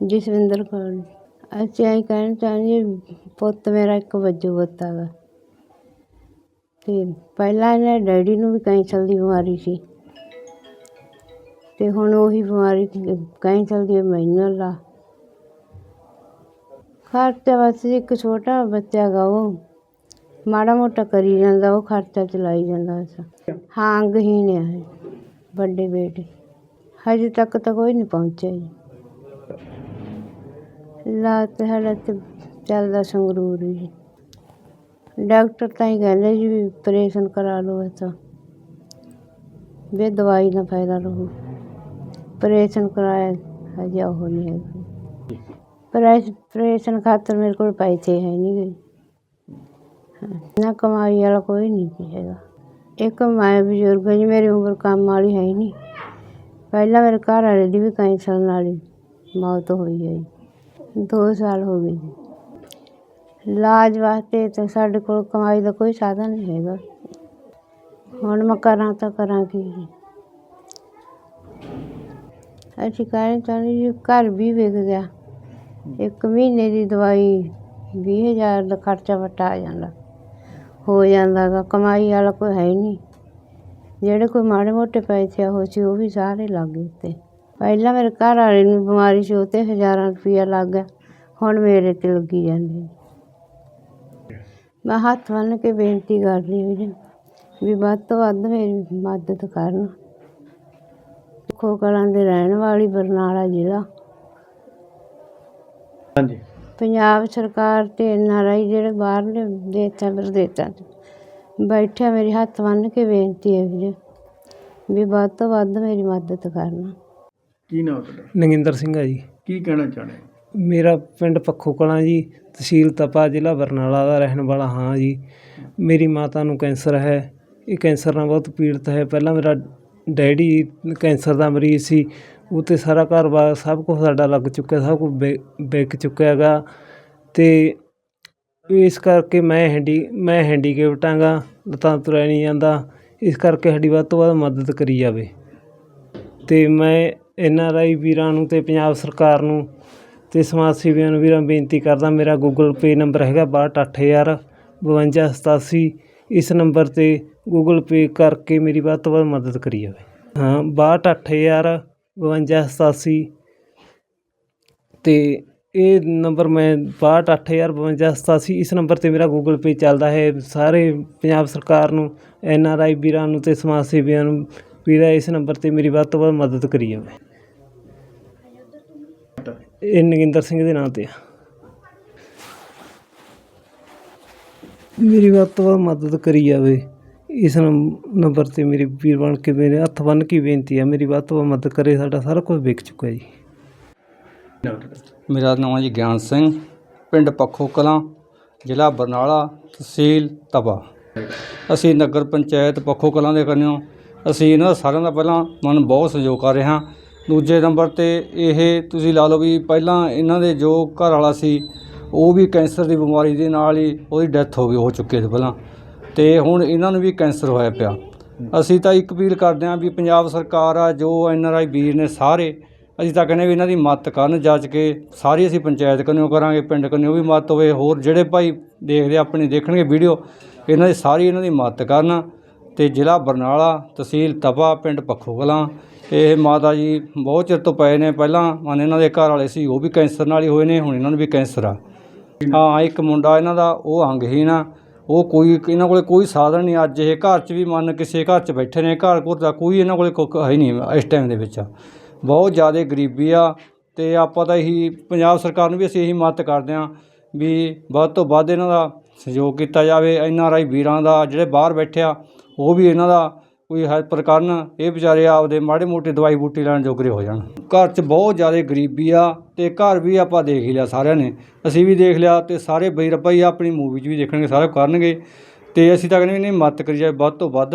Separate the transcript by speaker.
Speaker 1: ਜਸਵਿੰਦਰ ਕੌਰ। ਅਸੀਂ ਐਂ ਕਹਿਣਾ ਚਾਹੁੰਦੇ ਪੁੱਤ ਮੇਰਾ ਇੱਕ ਵੱਜੋ ਪੁੱਤ ਹੈਗਾ। ਤੇ ਪਹਿਲਾਂ ਇਹਨੇ ਡੈਡੀ ਨੂੰ ਵੀ ਕੈਂਸਰ ਦੀ ਬਿਮਾਰੀ ਸੀ। ਤੇ ਹੁਣ ਉਹੀ ਬਿਮਾਰੀ ਕੈਂਸਰ ਦੀ ਮੈਨੂੰ ਲਾ ਖਰਚਾ ਬਸ ਇੱਕ ਛੋਟਾ ਬੱਚਾ ਗਾ ਉਹ। ਮਾੜਾ ਮੋਟਾ ਕਰੀ ਜਾਂਦਾ, ਉਹ ਖਰਚਾ ਚਲਾਈ ਜਾਂਦਾ ਬਸ। ਹਾਂ, ਅੰਗਹੀਣ ਹੈ ਵੱਡੇ ਬੇਟੇ। ਹਜੇ ਤੱਕ ਤਾਂ ਕੋਈ ਨਹੀਂ ਪਹੁੰਚਿਆ ਜੀ। ਇਲਾਜ ਤਾਂ ਸਾਡਾ ਤੇ ਚੱਲਦਾ ਸੰਗਰੂਰ ਵੀ। ਡਾਕਟਰ ਤਾਂ ਹੀ ਕਹਿੰਦੇ ਜੀ ਵੀ ਆਪਰੇਸ਼ਨ ਕਰਾ ਲਓ ਇਹ ਤਾਂ। ਵੀ ਦਵਾਈ ਨਾਲ ਫਾਇਦਾ ਰਹੂ। ਆਪਰੇਸ਼ਨ ਕਰਾਇਆ, ਹਜੇ ਉਹ ਨਹੀਂ ਹੈ ਆਪਰੇਸ਼ਨ ਖਾਤਰ ਮੇਰੇ ਕੋਲ ਪੈਸੇ ਹੈ ਨਹੀਂ ਗਏ। ਨਾ ਕਮਾਈ ਵਾਲਾ ਕੋਈ ਨਹੀਂ ਹੈਗਾ। ਇੱਕ ਮੈਂ ਬਜ਼ੁਰਗ ਜੀ, ਮੇਰੀ ਉਮਰ ਕੰਮ ਵਾਲੀ ਹੈ ਹੀ ਨਹੀਂ। ਪਹਿਲਾਂ ਮੇਰੇ ਘਰ ਵਾਲੇ ਦੀ ਵੀ ਕੈਂਸਰ ਨਾਲ ਮੌਤ ਹੋਈ ਹੈ ਜੀ ਦੋ ਸਾਲ ਹੋ ਗਏ ਜੀ। ਇਲਾਜ ਵਾਸਤੇ ਤਾਂ ਸਾਡੇ ਕੋਲ ਕਮਾਈ ਦਾ ਕੋਈ ਸਾਧਨ ਨਹੀਂ ਹੈਗਾ। ਹੁਣ ਮੈਂ ਕਰਾਂ ਤਾਂ ਕਰਾਂ ਕੀ ਅਸੀਂ ਕਹਿਣਾ ਚਾਹੁੰਦੇ ਜੀ, ਘਰ ਵੀ ਵਿਕ ਗਿਆ। ਇੱਕ ਮਹੀਨੇ ਦੀ ਦਵਾਈ ਵੀਹ ਹਜ਼ਾਰ ਦਾ ਖਰਚਾ ਵੱਟਾ ਆ ਜਾਂਦਾ। ਹੋ ਜਾਂਦਾ ਗਾ, ਕਮਾਈ ਵਾਲਾ ਕੋਈ ਹੈ ਹੀ ਨਹੀਂ। ਜਿਹੜੇ ਕੋਈ ਮਾੜੇ ਮੋਟੇ ਪੈਸੇ ਆ, ਉਹ ਸੀ, ਉਹ ਵੀ ਸਾਰੇ ਲੱਗ ਗਏ ਉੱਤੇ ਪਹਿਲਾਂ ਮੇਰੇ ਘਰ ਵਾਲੇ ਨੂੰ ਬਿਮਾਰੀ ਸੀ ਉਹ 'ਤੇ ਹਜ਼ਾਰਾਂ ਰੁਪਈਆ ਲੱਗ ਗਿਆ। ਹੁਣ ਮੇਰੇ 'ਤੇ ਲੱਗੀ ਜਾਂਦੀ। ਮੈਂ ਹੱਥ ਬੰਨ੍ਹ ਕੇ ਬੇਨਤੀ ਕਰਦੀ ਹਾਂ ਜੀ ਵੀ ਵੱਧ ਤੋਂ ਵੱਧ ਮੇਰੀ ਮਦਦ ਕਰਨ। ਖੋ ਕਲਾਂ ਦੇ ਰਹਿਣ ਵਾਲੀ ਬਰਨਾਲਾ ਜ਼ਿਲ੍ਹਾ।
Speaker 2: ਹਾਂਜੀ।
Speaker 1: ਪੰਜਾਬ ਸਰਕਾਰ ਤੇ ਐਨ ਆਰ ਆਈ ਜਿਹੜੇ ਬਾਹਰਲੇ ਦੇਸ਼ਾਂ ਵਿਦੇਸ਼ਾਂ 'ਚ ਬੈਠੇ ਆ, ਮੇਰੀ ਹੱਥ ਬੰਨ੍ਹ ਕੇ ਬੇਨਤੀ ਹੈ ਵੀਰੇ ਵੀ ਵੱਧ ਤੋਂ ਵੱਧ ਮੇਰੀ ਮਦਦ ਕਰਨਾ।
Speaker 2: ਕੀ ਨਾਮ ਤੁਹਾਡਾ?
Speaker 3: ਨਗਿੰਦਰ ਸਿੰਘ ਆ ਜੀ।
Speaker 2: ਕੀ ਕਹਿਣਾ ਚਾਹੁੰਦੇ ਹੋ?
Speaker 3: ਮੇਰਾ ਪਿੰਡ ਪੱਖੋ ਕਲਾਂ ਜੀ ਤਹਿਸੀਲ ਤਪਾ ਜ਼ਿਲ੍ਹਾ ਬਰਨਾਲਾ ਦਾ ਰਹਿਣ ਵਾਲਾ ਹਾਂ ਜੀ। ਮੇਰੀ ਮਾਤਾ ਨੂੰ ਕੈਂਸਰ ਹੈ। ਇਹ ਕੈਂਸਰ ਨਾਲ ਬਹੁਤ ਪੀੜਤ ਹੈ। ਪਹਿਲਾਂ ਮੇਰਾ ਡੈਡੀ ਕੈਂਸਰ ਦਾ ਮਰੀਜ਼ ਸੀ। ਉਹ 'ਤੇ ਸਾਰਾ ਘਰ-ਬਾਰ ਸਭ ਕੁਝ ਸਾਡਾ ਲੱਗ ਚੁੱਕਿਆ ਸਭ ਕੁਝ ਵਿ ਵਿਕ ਚੁੱਕਿਆ ਗਾ। ਅਤੇ ਇਸ ਕਰਕੇ ਮੈਂ ਹੈਂਡੀ ਮੈਂ ਹੈਂਡੀਕੈਪਟ ਹੈਗਾ ਲੱਤਾਂ ਤੁਰਿਆ ਨਹੀਂ ਜਾਂਦਾ। ਇਸ ਕਰਕੇ ਸਾਡੀ ਵੱਧ ਤੋਂ ਵੱਧ ਮਦਦ ਕਰੀ ਜਾਵੇ। ਅਤੇ ਮੈਂ ਐਨ ਆਰ ਆਈ ਵੀਰਾਂ ਨੂੰ ਅਤੇ ਪੰਜਾਬ ਸਰਕਾਰ ਨੂੰ ਅਤੇ ਸਮਾਜ ਸੇਵੀਆਂ ਨੂੰ ਵੀਰਾਂ ਬੇਨਤੀ ਕਰਦਾ ਮੇਰਾ ਗੂਗਲ ਪੇ ਨੰਬਰ ਹੈਗਾ ਬਾਹਠ ਅੱਠ ਹਜ਼ਾਰ, ਬਵੰਜਾ ਸਤਾਸੀ। ਇਸ ਨੰਬਰ 'ਤੇ ਗੂਗਲ ਪੇ ਕਰਕੇ ਮੇਰੀ ਵੱਧ ਤੋਂ ਵੱਧ ਮਦਦ ਕਰੀ ਜਾਵੇ। ਹਾਂ, ਬਾਹਠ ਅੱਠ ਹਜ਼ਾਰ, ਬਵੰਜਾ ਸਤਾਸੀ। ਅਤੇ ਇਹ ਨੰਬਰ ਮੈਂ ਬਾਹਠ ਅੱਠ ਹਜ਼ਾਰ, ਬਵੰਜਾ ਸਤਾਸੀ। ਇਸ ਨੰਬਰ 'ਤੇ ਮੇਰਾ ਗੂਗਲ ਪੇ ਚੱਲਦਾ ਹੈ। ਸਾਰੇ ਪੰਜਾਬ ਸਰਕਾਰ ਨੂੰ ਐਨ ਆਰ ਆਈ ਵੀਰਾਂ ਨੂੰ ਅਤੇ ਸਮਾਜ ਸੇਵੀਆਂ ਨੂੰ ਵੀਰਾ ਇਸ ਨੰਬਰ 'ਤੇ ਮੇਰੀ ਵੱਧ ਤੋਂ ਵੱਧ ਮਦਦ ਕਰੀ ਜਾਵੇ। ਇਹ ਨਗਿੰਦਰ ਸਿੰਘ ਦੇ ਨਾਂ ਤੇ ਆ। ਮੇਰੀ ਵੱਧ ਤੋਂ ਵੱਧ ਮਦਦ ਕਰੀ ਜਾਵੇ। ਇਸ ਨੰਬ- ਨੰਬਰ 'ਤੇ ਮੇਰੀ ਵੀਰ ਬਣ ਕੇ ਮੇਰੇ ਹੱਥ ਬੰਨ੍ਹ ਕੇ ਬੇਨਤੀ ਆ, ਮੇਰੀ ਵੱਧ ਤੋਂ ਵੱਧ ਮਦਦ ਕਰੇ, ਸਾਡਾ ਸਾਰਾ ਕੁਝ ਵਿਕ ਚੁੱਕਾ ਜੀ।
Speaker 4: ਮੇਰਾ ਨਾਮ ਹੈ ਜੀ ਗਿਆਨ ਸਿੰਘ, ਪਿੰਡ ਪੱਖੋ ਕਲਾਂ, ਜ਼ਿਲ੍ਹਾ ਬਰਨਾਲਾ, ਤਹਿਸੀਲ ਤਪਾ ਅਸੀਂ ਨਗਰ ਪੰਚਾਇਤ ਪੱਖੋ ਕਲਾਂ ਦੇ ਕੰਨਿਓ। ਅਸੀਂ ਇਹਨਾਂ ਦਾ ਸਾਰਿਆਂ ਦਾ ਪਹਿਲਾਂ ਮਨ ਬਹੁਤ ਸਹਿਯੋਗ ਕਰ ਰਹੇ ਹਾਂ। ਦੂਜੇ ਨੰਬਰ ਤੇ ਇਹ ਤੁਸੀਂ ਲਾ ਲਓ ਵੀ ਪਹਿਲਾਂ ਇਹਨਾਂ ਦੇ ਜੋ ਘਰ ਵਾਲਾ ਸੀ, ਉਹ ਵੀ ਕੈਂਸਰ ਦੀ ਬਿਮਾਰੀ ਦੇ ਨਾਲ ਹੀ ਉਹਦੀ ਡੈਥ ਹੋ ਗਈ, ਹੋ ਚੁੱਕੀ ਸੀ ਪਹਿਲਾਂ। ਤੇ ਹੁਣ ਇਹਨਾਂ ਨੂੰ ਵੀ ਕੈਂਸਰ ਹੋਇਆ ਪਿਆ। ਅਸੀਂ ਤਾਂ ਇੱਕ ਅਪੀਲ ਕਰਦੇ ਹਾਂ ਵੀ ਪੰਜਾਬ ਸਰਕਾਰ ਆ, ਜੋ ਐਨ ਆਰ ਆਈ ਵੀਰ ਨੇ ਸਾਰੇ, ਅਸੀਂ ਤਾਂ ਕਹਿੰਦੇ ਵੀ ਇਹਨਾਂ ਦੀ ਮਦਦ ਕਰਨ ਜੱਜ ਕੇ ਸਾਰੀ ਅਸੀਂ ਪੰਚਾਇਤ ਕੰਨਿਓ ਕਰਾਂਗੇ, ਪਿੰਡ ਕੰਨਿਓ ਵੀ ਮਦਦ ਹੋਵੇ, ਹੋਰ ਜਿਹੜੇ ਭਾਈ ਦੇਖਦੇ ਆਪਣੀ ਦੇਖਣਗੇ ਵੀਡੀਓ, ਇਹਨਾਂ ਦੀ ਸਾਰੀ ਇਹਨਾਂ ਦੀ ਮਦਦ ਕਰਨ। ਤੇ ਜ਼ਿਲ੍ਹਾ ਬਰਨਾਲਾ ਤਹਿਸੀਲ ਤਪਾ ਪਿੰਡ ਪੱਖੋ ਕਲਾਂ ਇਹ ਮਾਤਾ ਜੀ ਬਹੁਤ ਚਿਰ ਤੋਂ ਪਏ ਨੇ। ਪਹਿਲਾਂ ਮਨ ਇਹਨਾਂ ਦੇ ਘਰ ਵਾਲੇ ਸੀ, ਉਹ ਵੀ ਕੈਂਸਰ ਨਾਲ ਹੀ ਹੋਏ ਨੇ, ਹੁਣ ਇਹਨਾਂ ਨੂੰ ਵੀ ਕੈਂਸਰ ਆ। ਹਾਂ, ਇੱਕ ਮੁੰਡਾ ਇਹਨਾਂ ਦਾ, ਉਹ ਅੰਗਹੀਣ ਆ। ਉਹ ਕੋਈ, ਇਹਨਾਂ ਕੋਲੇ ਕੋਈ ਸਾਧਨ ਨਹੀਂ। ਅੱਜ ਇਹ ਘਰ 'ਚ ਵੀ ਮੰਨ ਕਿਸੇ ਘਰ 'ਚ ਬੈਠੇ ਨੇ, ਘਰ ਘੁਰ ਦਾ ਕੋਈ ਇਹਨਾਂ ਕੋਲੇ ਕੁੱਕ ਹੈ ਨਹੀਂ ਇਸ ਟਾਈਮ ਦੇ ਵਿੱਚ। ਬਹੁਤ ਜ਼ਿਆਦਾ ਗਰੀਬੀ ਆ ਤੇ ਆਪਾਂ ਤਾਂ ਇਹੀ, ਪੰਜਾਬ ਸਰਕਾਰ ਨੂੰ ਵੀ ਅਸੀਂ ਇਹੀ ਮਦਦ ਕਰਦੇ ਹਾਂ ਵੀ ਵੱਧ ਤੋਂ ਵੱਧ ਇਹਨਾਂ ਦਾ ਸਹਿਯੋਗ ਕੀਤਾ ਜਾਵੇ। ਐਨ ਆਰ ਆਈ ਵੀਰਾਂ ਦਾ, ਜਿਹੜੇ ਬਾਹਰ ਬੈਠੇ ਆ ਉਹ ਵੀ ਇਹਨਾਂ ਦਾ ਕੋਈ ਹੈਲਪ ਕਰਨ ਇਹ ਵਿਚਾਰੇ ਆਪਦੇ ਮਾੜੇ ਮੋਟੇ ਦਵਾਈ ਬੂਟੀ ਲੈਣ ਜੋਗਰੇ ਹੋ ਜਾਣ। ਘਰ 'ਚ ਬਹੁਤ ਜ਼ਿਆਦਾ ਗਰੀਬੀ ਆ ਤੇ ਘਰ ਵੀ ਆਪਾਂ ਦੇਖ ਹੀ ਲਿਆ ਸਾਰਿਆਂ ਨੇ। ਅਸੀਂ ਵੀ ਦੇਖ ਲਿਆ ਤੇ ਸਾਰੇ ਬਈ ਰੱਬਾ ਹੀ ਆਪਣੀ ਮੂਵੀ 'ਚ ਵੀ ਦੇਖਣਗੇ, ਸਾਰਾ ਕਰਨਗੇ। ਤੇ ਅਸੀਂ ਤਾਂ ਕਹਿੰਦੇ ਵੀ ਨਹੀਂ ਮਦਦ ਕਰੀ ਜਾਵੇ ਵੱਧ ਤੋਂ ਵੱਧ।